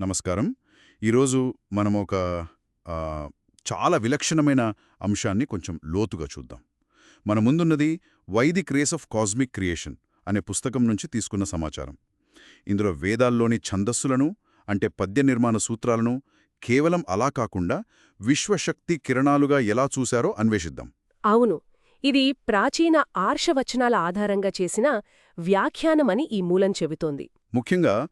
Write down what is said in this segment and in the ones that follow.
నమస్కారం. ఈరోజు మనం ఒక చాలా విలక్షణమైన అంశాన్ని కొంచెం లోతుగా చూద్దాం. మన ముందున్నది Vedic race of cosmic creation అనే పుస్తకం నుంచి తీసుకున్న సమాచారం. ఇందులో వేదాల్లోని ఛందస్సులను అంటే పద్య నిర్మాణ సూత్రాలను కేవలం అలా కాకుండా విశ్వశక్తి కిరణాలుగా ఎలా చూశారో అన్వేషిద్దాం. అవును. ఇది ప్రాచీన ఆర్షవచనాల ఆధారంగా చేసిన వ్యాఖ్యానమని ఈ మూలం చెబుతోంది. ముఖ్యంగా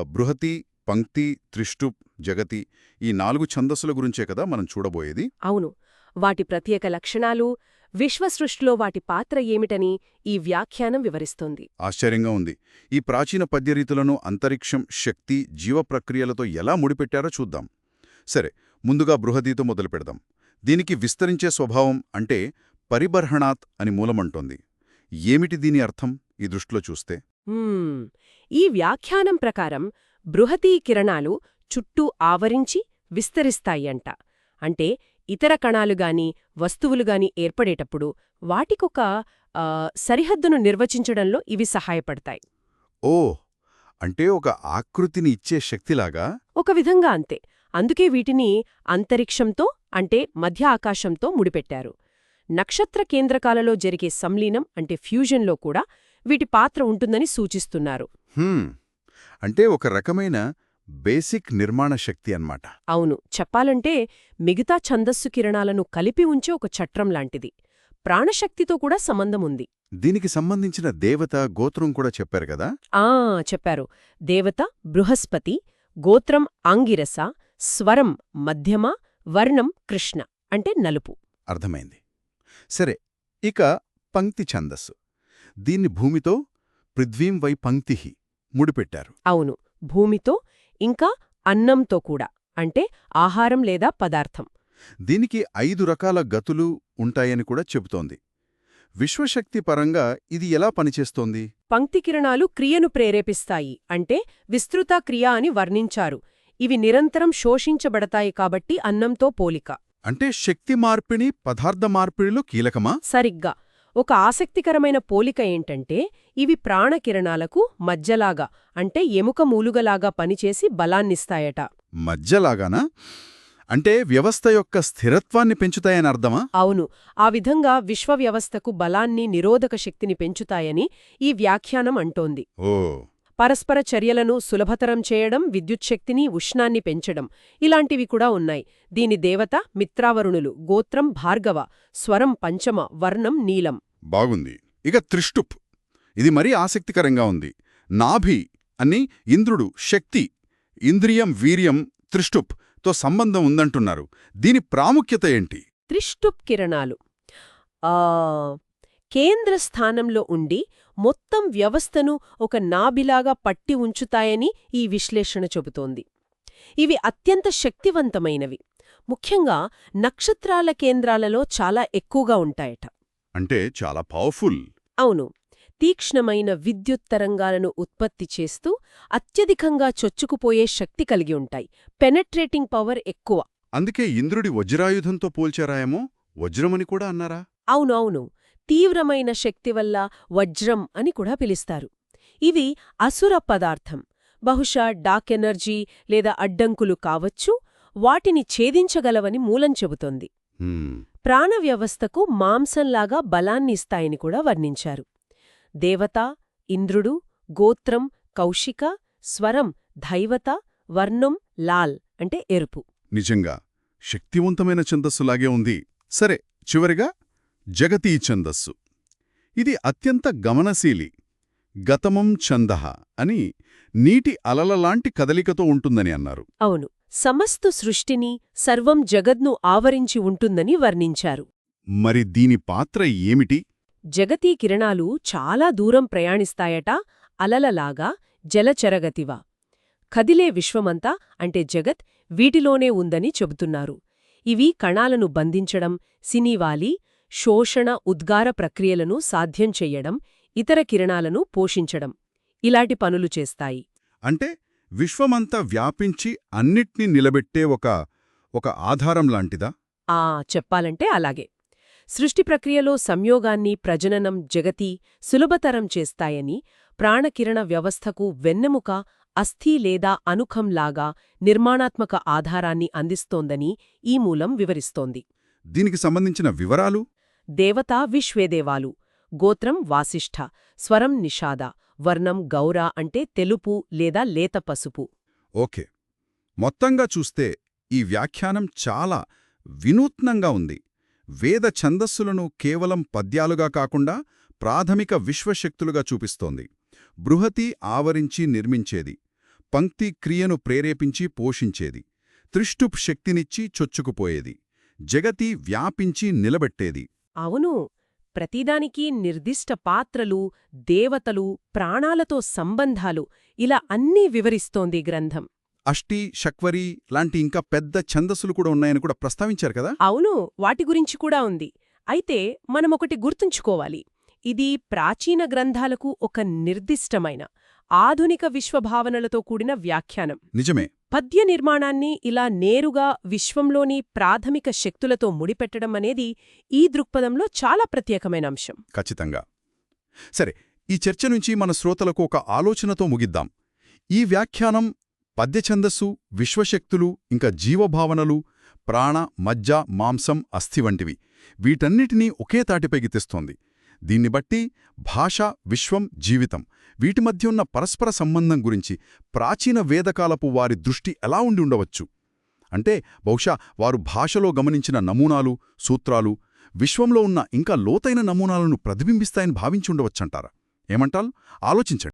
బృహతి పంక్తి త్రిష్టుప్ జగతి ఈ నాలుగు ఛందస్సుల గురించే కదా మనం చూడబోయేది? అవును. వాటి ప్రత్యేక లక్షణాలు విశ్వసృష్టిలో వాటి పాత్ర ఏమిటని ఈ వ్యాఖ్యానం వివరిస్తోంది. ఆశ్చర్యంగా ఉంది. ఈ ప్రాచీన పద్యరీతులను అంతరిక్షం శక్తి జీవ ప్రక్రియలతో ఎలా ముడిపెట్టారో చూద్దాం. సరే ముందుగా బృహదీతో మొదలు పెడదాం. దీనికి విస్తరించే స్వభావం అంటే పరిబర్హణాత్ అని మూలమంటోంది. ఏమిటి దీని అర్థం? ఈ దృష్టిలో చూస్తే. ఈ వ్యాఖ్యానం ప్రకారం బృహతీ కిరణాలు చుట్టూ ఆవరించి విస్తరిస్తాయంట. అంటే ఇతర కణాలుగాని వస్తువులుగాని ఏర్పడేటప్పుడు వాటికొక సరిహద్దును నిర్వచించడంలో ఇవి సహాయపడతాయి. ఓ అంటే ఒక ఆకృతిని ఇచ్చే శక్తిలాగా? ఒక విధంగా అంతే. అందుకే వీటిని అంతరిక్షంతో అంటే మధ్య ఆకాశంతో ముడిపెట్టారు. నక్షత్ర కేంద్రకాలలో జరిగే సంలీనం అంటే ఫ్యూజన్లో కూడా వీటి పాత్ర ఉంటుందని సూచిస్తున్నారు. హ్మ్. అంటే ఒక రకమైన బేసిక్ నిర్మాణ శక్తి అన్నమాట. అవును. చెప్పాలంటే మిగతా ఛందస్సు కిరణాలను కలిపి ఉంచే ఒక చట్రం లాంటిది. ప్రాణశక్తితో కూడా సంబంధం ఉంది. దీనికి సంబంధించిన దేవత గోత్రం కూడా చెప్పారు కదా? ఆ చెప్పారు. దేవత బృహస్పతి గోత్రం ఆంగిరస స్వరం మధ్యమ వర్ణం కృష్ణ అంటే నలుపు. అర్థమైంది. సరే ఇక పంక్తి ఛందస్సు. దీన్ని భూమితో పృథ్వీం వై పంక్తిహి. ముడిపెట్టారు. అవును. భూమితో ఇంకా అన్నంతో కూడా అంటే ఆహారం లేదా పదార్థం. దీనికి ఐదు రకాల గతులు ఉంటాయని కూడా చెబుతోంది. విశ్వశక్తి పరంగా ఇది ఎలా పనిచేస్తోంది? పంక్తి కిరణాలు క్రియను ప్రేరేపిస్తాయి అంటే విస్తృత క్రియ అని వర్ణించారు. ఇవి నిరంతరం శోషించబడతాయి కాబట్టి అన్నంతో పోలిక. అంటే శక్తి మార్పిడి పదార్థ మార్పిడిలో కీలకమా? సరిగ్గా. ఒక ఆసక్తికరమైన పోలిక ఏంటంటే ఇవి ప్రాణకిరణాలకు మధ్యలాగా అంటే ఎముక మూలుగలాగా పనిచేసి బలాన్నిస్తాయట. మధ్యలాగానా? అంటే వ్యవస్థ యొక్క స్థిరత్వాన్ని పెంచుతాయని అర్థమా? అవును. ఆ విధంగా విశ్వవ్యవస్థకు బలాన్ని నిరోధక శక్తిని పెంచుతాయని ఈ వ్యాఖ్యానం అంటోంది. ఓ. పరస్పర చర్యలను సులభతరం చేయడం విద్యుచ్ఛక్తిని ఉష్ణాన్ని పెంచడం ఇలాంటివి కూడా ఉన్నాయి. దీని దేవత మిత్రావరుణులు గోత్రం భార్గవ స్వరం పంచమ వర్ణం నీలం. బాగుంది. ఇక త్రిష్టుప్. ఇది మరీ ఆసక్తికరంగా ఉంది. నాభి అని ఇంద్రుడు శక్తి ఇంద్రియం వీర్యం త్రిష్టుప్తో సంబంధం ఉందంటున్నారు. దీని ప్రాముఖ్యత ఏంటి? త్రిష్టుప్ కిరణాలు. ఆ కేంద్ర స్థానంలో ఉండి మొత్తం వ్యవస్థను ఒక నాభిలాగా పట్టి ఉంచుతాయని ఈ విశ్లేషణ చెబుతోంది. ఇవి అత్యంత శక్తివంతమైనవి. ముఖ్యంగా నక్షత్రాల కేంద్రాలలో చాలా ఎక్కువగా ఉంటాయట. అంటే చాలా పవర్ఫుల్. అవును. తీక్ష్ణమైన విద్యుత్ తరంగాలను ఉత్పత్తి చేస్తూ అత్యధికంగా చొచ్చుకుపోయే శక్తి కలిగి ఉంటాయి. పెనట్రేటింగ్ పవర్ ఎక్కువ. అందుకే ఇంద్రుడి వజ్రాయుధంతో పోల్చారాయేమో? వజ్రమని కూడా అన్నారా? అవును అవును. తీవ్రమైన శక్తి వల్ల వజ్రం అని కూడా పిలుస్తారు. ఇవి అసుర పదార్థం. బహుశా డాక్ ఎనర్జీ లేదా అడ్డంకులు కావచ్చు వాటిని ఛేదించగలవని మూలం చెబుతోంది. ప్రాణ వ్యవస్థకు మాంసంలాగా బలాన్నిస్తాయని కూడా వర్ణించారు. దేవత ఇంద్రుడు గోత్రం కౌశిక స్వరం ధైవత వర్ణం లాల్ అంటే ఎరుపు. నిజంగా శక్తివంతమైన ఛందస్సులాగే ఉంది. సరే చివరిగా జగతీ ఛందస్సు. ఇది అత్యంత గమనశీలి గతమం ఛందః అని నీటి అలలలాంటి కదలికతో ఉంటుందని అన్నారు. అవును సమస్త సృష్టిని సర్వం జగద్ను ఆవరించి ఉంటుందని వర్ణించారు. మరి దీని పాత్ర ఏమిటి? జగతీ కిరణాలు చాలా దూరం ప్రయాణిస్తాయట అలలలాగా జలచరగతివా. కదిలే విశ్వమంతా అంటే జగత్ వీటిలోనే ఉందని చెబుతున్నారు. ఇవి కణాలను బంధించడం సినీవాలి శోషణ ఉద్గార ప్రక్రియలను సాధ్యం చెయ్యడం ఇతర కిరణాలను పోషించడం ఇలాంటి పనులు చేస్తాయి. అంటే విశ్వమంతా వ్యాపించి అన్నిట్నీ నిలబెట్టే ఒక ఒక ఆధారం లాంటిదా? ఆ చెప్పాలంటే అలాగే. సృష్టి ప్రక్రియలో సంయోగాన్ని ప్రజననం జగతి సులభతరం చేస్తాయని ప్రాణకిరణ వ్యవస్థకు వెన్నెముక అస్థి లేదా అనుఖంలాగా నిర్మాణాత్మక ఆధారాన్ని అందిస్తోందని ఈ మూలం వివరిస్తోంది. దీనికి సంబంధించిన వివరాలు? దేవతా విశ్వేదేవాలు. గోత్రం వాసిష్ఠ స్వరం నిషాద వర్ణం గౌర అంటే తెలుపు లేదా లేత పసుపు. ఓకే. మొత్తంగా చూస్తే ఈ వ్యాఖ్యానం చాలా వినూత్నంగా ఉంది. వేద ఛందస్సులను కేవలం పద్యాలుగా కాకుండా ప్రాథమిక విశ్వశక్తులుగా చూపిస్తోంది. బృహతి ఆవరించి నిర్మించేది. పంక్తి క్రియను ప్రేరేపించి పోషించేది. త్రిష్టుప్ శక్తినిచ్చి చొచ్చుకుపోయేది. జగతి వ్యాపించి నిలబెట్టేది. అవును ప్రతిదానికి నిర్దిష్ట పాత్రలు దేవతలు ప్రాణాలతో సంబంధాలు ఇలా అన్నీ వివరిస్తోంది గ్రంథం. అష్టి శక్వరి లాంటి ఇంకా పెద్ద ఛందస్సులు కూడా ఉన్నాయని కూడా ప్రస్తావించారు కదా? అవును వాటి గురించి కూడా ఉంది. అయితే మనమొకటి గుర్తుంచుకోవాలి. ఇది ప్రాచీన గ్రంథాలకు ఒక నిర్దిష్టమైన ఆధునిక విశ్వభావనలతో కూడిన వ్యాఖ్యానం. నిజమే. పద్య నిర్మాణాన్ని ఇలా నేరుగా విశ్వంలోని ప్రాథమిక శక్తులతో ముడిపెట్టడం అనేది ఈ దృక్పథంలో చాలా ప్రత్యేకమైన అంశం. ఖచ్చితంగా. సరే ఈ చర్చ నుంచి మన శ్రోతలకు ఒక ఆలోచనతో ముగిద్దాం. ఈ వ్యాఖ్యానం పద్యఛందస్సు విశ్వశక్తులు ఇంకా జీవభావనలు ప్రాణ మజ్జ మాంసం అస్థి వంటివి. వీటన్నిటినీ ఒకే తాటిపైకి తెస్తోంది. దీన్ని బట్టి భాష విశ్వం జీవితం వీటి మధ్య ఉన్న పరస్పర సంబంధం గురించి ప్రాచీన వేదకాలపు వారి దృష్టి ఎలా ఉండి ఉండవచ్చు? అంటే బహుశా వారు భాషలో గమనించిన నమూనాలు సూత్రాలు విశ్వంలో ఉన్న ఇంకా లోతైన నమూనాలను ప్రతిబింబిస్తాయని భావించి ఉండవచ్చంటారా? ఏమంటారు ఆలోచించండి.